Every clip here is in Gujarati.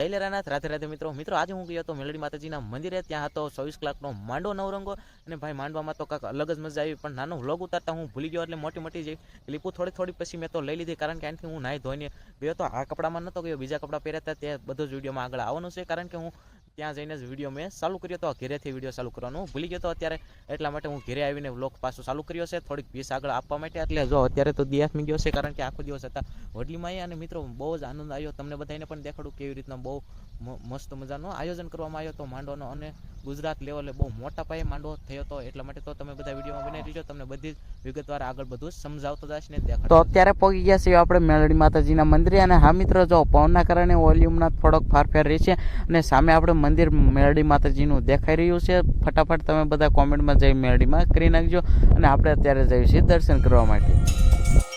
જયલેરાનાથ. રાધે રાધે મિત્રો મિત્રો, આજે હું ગયો હતો મેલડી માતાજીના મંદિરે. ત્યાં હતો ચોવીસ કલાકનો માંડો નવરંગો. અને ભાઈ, માંડવામાં તો કાંક અલગ જ મજા આવી, પણ નાનો વ્લોગ ઉતારતા હું ભૂલી ગયો એટલે મોટી મોટી જે ક્લિપો થોડી થોડી પછી મેં તો લઈ લીધી. કારણ કે આનાથી હું નાહી ધોઈને ગયો તો આ કપડામાં નહોતો ગયો, બીજા કપડાં પહેર્યા હતા તે બધું જ વિડીયોમાં આગળ આવવાનું છે. કારણ કે હું ત્યાં જઈને જ વીડિયો મેં ચાલુ કર્યો હતો ઘેરેથી વીડિયો ચાલુ કરવાનું. ભૂલી ગયો હતો અત્યારે એટલા માટે હું ઘેરે આવીને વ્લોગ પાછો ચાલુ કર્યો છે. થોડીક ભીસ આગળ આપવા માટે. એટલે જો અત્યારે તો દિયાસમી ગયો છે કારણ કે આખો દિવસ હતા આવ્યા અને મિત્રો બહુ જ આનંદ આવ્યો. તમને બધાને પણ દેખાડું કેવી રીતના બહુ મસ્ત મજાનો આયોજન કરવામાં આવ્યો હતો માંડવાનો અને ગુજરાત લેવલે બહુ મોટા પાયે માંડવો થયો હતો એટલા માટે તો તમે બધા વિડીયોમાં બનાવી રહીજો તમને બધી વિગતવાર આગળ બધું સમજાવતો જશે ને તો અત્યારે પહોંચી ગયા છીએ આપણે મેલડી માતાજીના મંદિરે અને હા મિત્રો જો પવનના કારણે વોલ્યુમના થોડોક ફારફેર રહી છે અને સામે આપણે મંદિર મેલડી માતાજીનું દેખાઈ રહ્યું છે. ફટાફટ તમે બધા કોમેન્ટમાં જઈ મેલડીમાં કરી નાખજો અને આપણે અત્યારે જઈએ છીએ દર્શન કરવા માટે.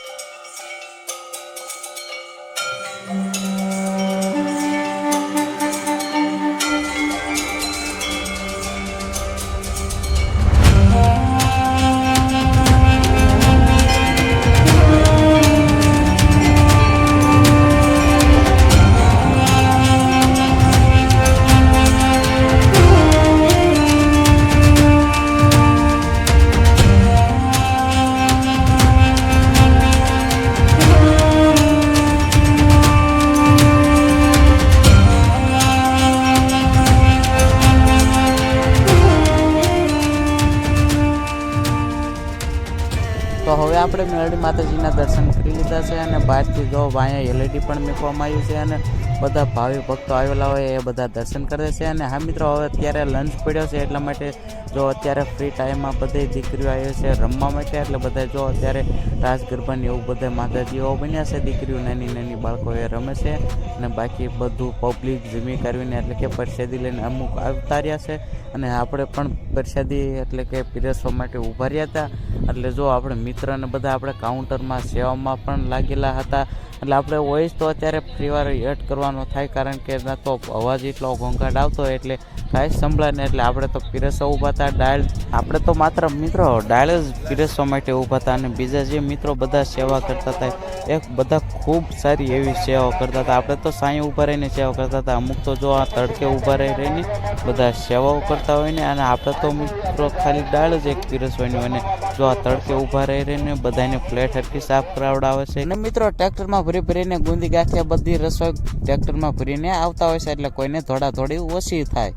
તો હવે આપણે મેલડી માતાજીના દર્શન કરી લીધા છે અને બહારથી જો અહીંયા એલઈડી પણ મૂકવામાં આવ્યું છે અને બધા ભાવિ ભક્તો આવેલા હોય એ બધા દર્શન કરે છે. અને હા મિત્રો, હવે અત્યારે લંચ પડ્યો છે એટલા માટે જો અત્યારે ફ્રી ટાઈમમાં બધી દીકરીઓ આવી છે રમવા માટે, એટલે બધા જો અત્યારે રાસ ગરબાની એવું બધા માતાજીઓ બન્યા છે, દીકરીઓ નાની નાની બાળકો એ રમે છે અને બાકી બધું પબ્લિક જમી કરવીને એટલે કે પરસાદી લઈને અમુક આવતા રહ્યા છે અને આપણે પણ પ્રસાદી એટલે કે પીરસવા માટે ઊભા રહ્યા હતા. એટલે જો આપણે મિત્રને બધા આપણે કાઉન્ટરમાં સેવામાં પણ લાગેલા હતા. એટલે આપણે વોઇસ તો અત્યારે ફ્રી વાર એડ કરવાનો થાય કારણ કે ના તો અવાજ એટલો ઘોંઘાટ આવતો એટલે કાંઈ સંભળાય ને એટલે આપણે તો પીરસવા ઊભા હતા. ડાયલ આપણે તો માત્ર મિત્રો, ડાયલ જ પીરસવા માટે ઊભા હતા અને બીજા જે મિત્રો બધા સેવા કરતા હતા એક બધા ખૂબ સારી એવી સેવા કરતા હતા. આપણે તો સાંઈ ઊભા રહીને સેવા કરતા હતા. અમુક તો જો આ તડકે ઊભા રહી રહીને બધા સેવાઓ કરતા હોય ને, અને આપણે તો મિત્રો ખાલી ડાળ જ એક પીરસવાની હોય ને, જો આ તડકે ઊભા રહી રહીને બધાને પ્લેટ હરકી સાફ કરાવડાવે છે. અને મિત્રો, ટ્રેક્ટરમાં ભરી ભરીને ગુંદી ગાંઠિયા બધી રસોઈ ટ્રેક્ટરમાં ભરીને આવતા હોય છે, એટલે કોઈને થોડી ઓછી થાય.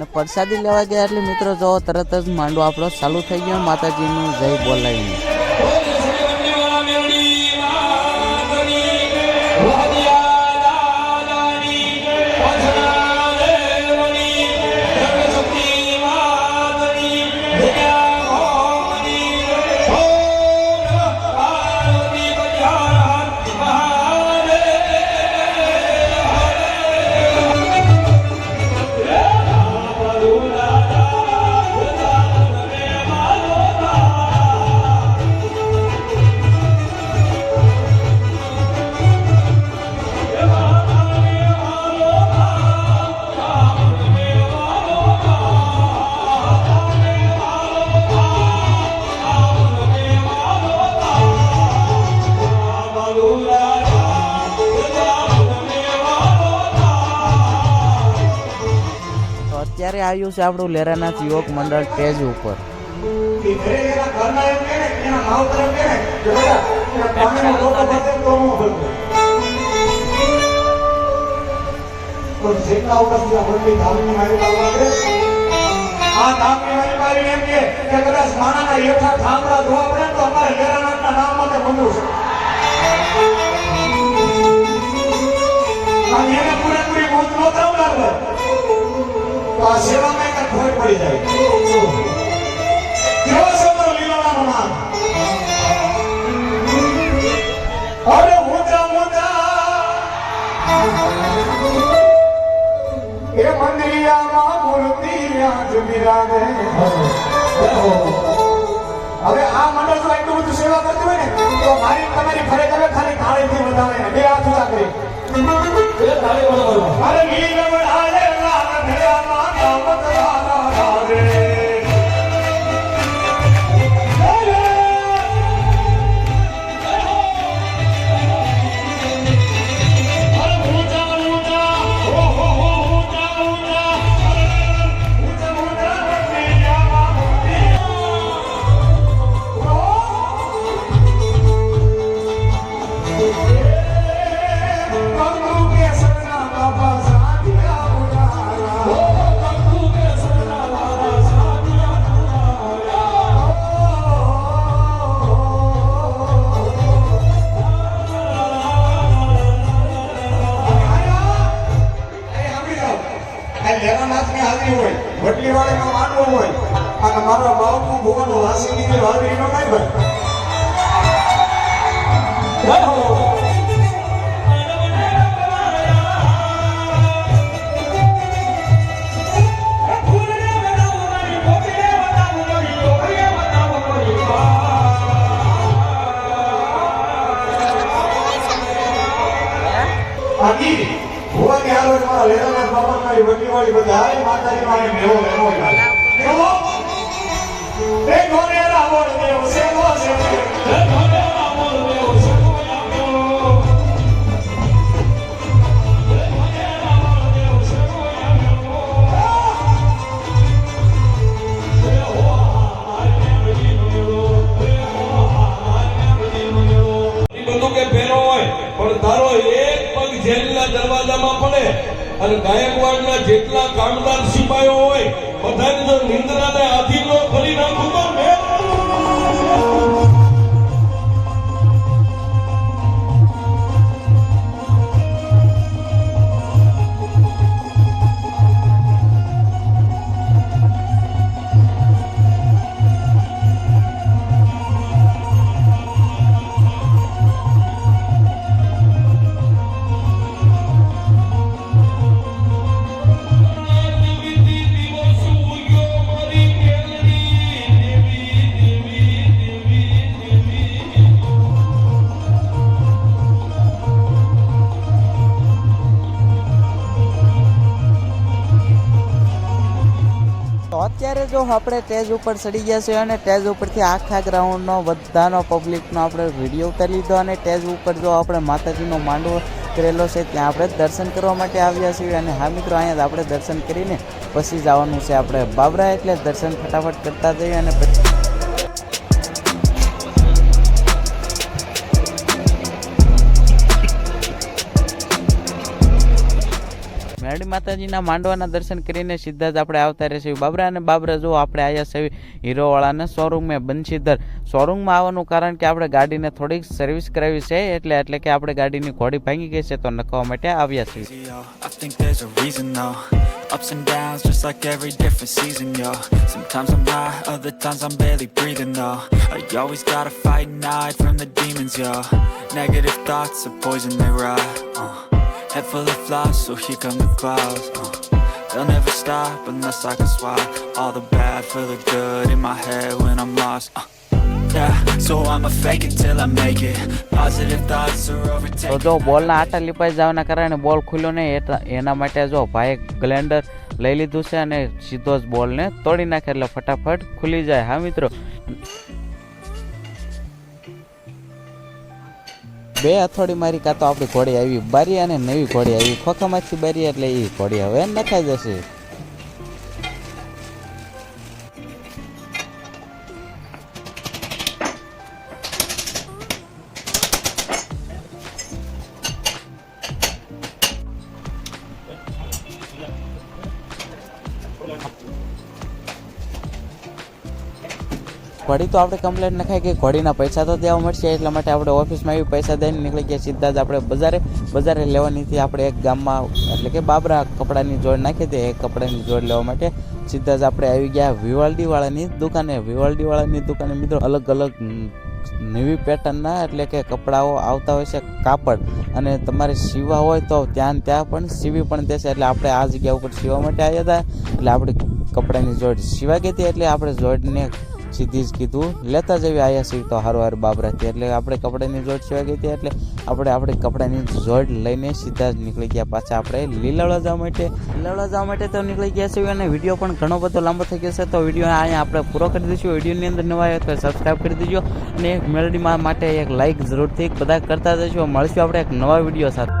અને પ્રસાદી લેવા ગયા એટલે મિત્રો જો તરત જ માંડો આપણો ચાલુ થઈ ગયો. માતાજીનું જય બોલાવીને. લાવવા છે, આપણું ધામની યુવક મંડળ પેજ ઉપર. પૂરેપૂરી મોત નો કરાવડાવે, તો આ સેવામાં કાંઈક ખોટ પડી જાય. કેવો છે મારો લીલાવાનો નામ? અરે ઊંચા ઊંચા એ મંદિરિયામાં મૂર્તિ આજ બિરાજે. હવે આ મંડળ જો એટલું બધું સેવા કરતું હોય ને તો મારી તમારી ખરેખર ખાલી થાળીથી વધારે બે હાથ ઊંચા કરી અરે લીલા વડાલે 나라라라래 બાપુ ભુવન વાસીની નો નહીં ભાઈ? જય હો બાકી ભુવાની મારા લેવાનાથ બાપા મારી વડલી વાળી બધા માતાજી મારી મેવો મેવો મેવો અને ગાયકવાડના જેટલા કામદાર સિપાયો હોય બધા જો નિંદ્રાને અત્યારે જો આપણે સ્ટેજ ઉપર ચડી ગયા છીએ અને સ્ટેજ ઉપરથી આખા ગ્રાઉન્ડનો બધાનો પબ્લિકનો આપણે વીડિયો કરી લીધો અને સ્ટેજ ઉપર જો આપણે માતાજીનો માંડવો કરેલો છે, ત્યાં આપણે દર્શન કરવા માટે આવ્યા છીએ અને હા મિત્રો, અહીંયા આપણે દર્શન કરીને પછી જવાનું છે આપણે બાબરા એટલે દર્શન ફટાફટ કરતા જઈએ અને પછી મેરડી માતાજીના માંડવાના દર્શન કરીને સીધા જ આપણે આવતા રહેશે બાબરા અને બાબરા જો આપણે આવ્યા છે હીરોવાળાના શોરૂમે બંશીધર શોરૂમમાં આવવાનું કારણ કે આપણે ગાડીને થોડીક સર્વિસ કરાવી છે એટલે એટલે કે આપણે ગાડીની ઘોડી ભાંગી ગઈ છે તો નખવા માટે આવ્યા છીએ. Ups and downs, just like every different season, yo. Sometimes I'm high, other times I'm barely breathing though. I always gotta fight and hide from the demons, yo. Negative thoughts are poison, they rot. Uh. Head full of flies, so here come the clouds. Uh. They'll never stop unless I can swap all the bad for the good in my head when I'm lost. Uh. Yeah, so I'ma fake it till I make it. Positive thoughts are તો overtaking. જો બોલના આટા લીપાઈ જવાના કારણે બોલ ખુલ્યો નહીં એટ- એના માટે જો ભાઈ ગ્લેન્ડર લઈ લીધું છે અને સીધો જ બોલને તોડી નાખે એટલે ફટાફટ ખુલી જાય હા મિત્રો બે અથોડી મારી કાં તો આપણી ઘોડી આવી, બારી અને નવી ઘોડી આવી. ખોખામાંથી બારી એટલે એ ઘોડી હવે નખાઈ જશે. ઘોડી તો આપણે કમ્પ્લેટ નખાય કે ઘોડીના પૈસા તો દેવા મળશે, એટલા માટે આપણે ઓફિસમાં આવી પૈસા દઈને નીકળી ગયા સીધા જ આપણે બજારે બજારે લેવાનીથી આપણે એક ગામમાં, એટલે કે બાબરા કપડાની જોડ નાખી દે એ કપડાની જોડ લેવા માટે. સીધા જ આપણે આવી ગયા વિવાલડીવાળાની દુકાને. વિવાલડીવાળાની દુકાને મિત્રો અલગ અલગ નવી પેટર્નના, એટલે કે કપડાઓ આવતા હોય છે કાપડ. અને તમારે સીવા હોય તો ત્યાં ત્યાં પણ સીવી પણ દેશે. એટલે આપણે આ જગ્યા ઉપર સીવા માટે આવ્યા હતા. એટલે આપણે કપડાની જોડ સીવા ગઈ હતી. એટલે આપણે જોડને સીધી જ કીધું. લેતા જવી આયા સી તો હારું હારું બાબરાથી એટલે આપણે કપડાની જોડ સિવાય ગઈ હતી. એટલે આપણે આપણે કપડાની જોડ લઈને સીધા જ નીકળી ગયા પાછા આપણે લીલાવડા જવા માટે. લીલાવડા જવા માટે તો નીકળી ગયા છીએ અને વીડિયો પણ ઘણો બધો લાંબો થઈ ગયો છે. તો વીડિયો અહીંયા આપણે પૂરો કરી દઈશું. વિડીયોની અંદર નવા આવ્યો તો સબસ્ક્રાઈબ કરી દેજો. અને એક મેલડીમાં માટે એક લાઈક જરૂરથી. બધા કરતા જશો મળશું આપણે એક નવા વીડિયો સાથે.